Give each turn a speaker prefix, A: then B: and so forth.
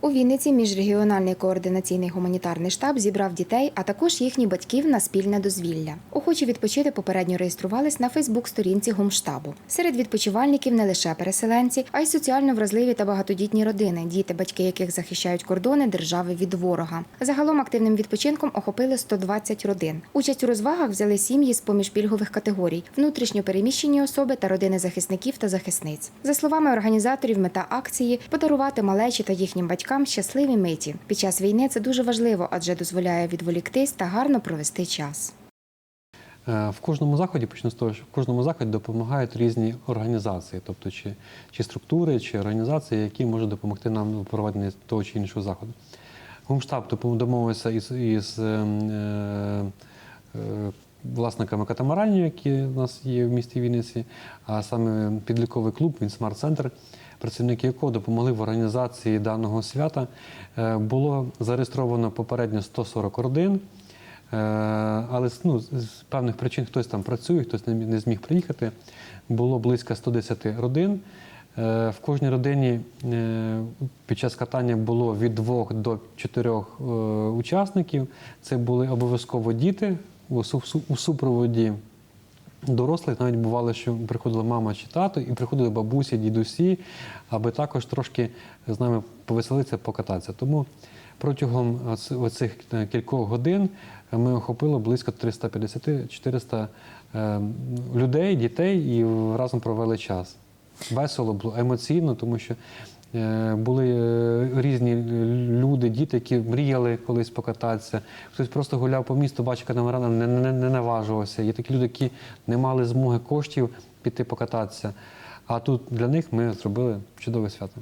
A: У Вінниці міжрегіональний координаційний гуманітарний штаб зібрав дітей, а також їхніх батьків на спільне дозвілля. Охочі відпочити попередньо реєструвались на Фейсбук-сторінці гумштабу. Серед відпочивальників не лише переселенці, а й соціально вразливі та багатодітні родини, діти, батьки яких захищають кордони держави від ворога. Загалом активним відпочинком охопили 120 родин. Участь у розвагах взяли сім'ї з поміж пільгових категорій, внутрішньо переміщені особи та родини захисників та захисниць. За словами організаторів, мета акції подарувати малечі та їхнім батькам щасливі миті. Під час війни це дуже важливо, адже дозволяє відволіктись та гарно провести час.
B: Е, В кожному заході, почну з того, що в кожному заході допомагають різні організації, тобто чи, чи структури, чи організації, які можуть допомогти нам у проведенні того чи іншого заходу. Гумштаб домовився із, із е, е, е, власниками катамаранів, які у нас є в місті Вінниці, а саме підліковий клуб, він смарт-центр, працівники якого допомогли в організації даного свята. Е, Було зареєстровано попередньо 140 родин. Е, Але ну, з певних причин хтось там працює, хтось не, зміг приїхати. Було близько 110 родин. Е, В кожній родині під час катання було від двох до чотирьох учасників. Це були обов'язково діти у су- су- у супроводі дорослих. Навіть бувало, що приходила мама чи тато, і приходили бабусі, дідусі, аби також трошки з нами повеселитися, покататися. Тому протягом оц- оцих кількох годин ми охопили близько 350-400 е, людей, дітей і разом провели час. Весело було, емоційно, тому що були е, різні люди, діти, які мріяли колись покататися. Хтось просто гуляв по місту, бачив катамарана, не, не, не наважувався. Є такі люди, які не мали змоги коштів піти покататися. А тут для них ми зробили чудове свято.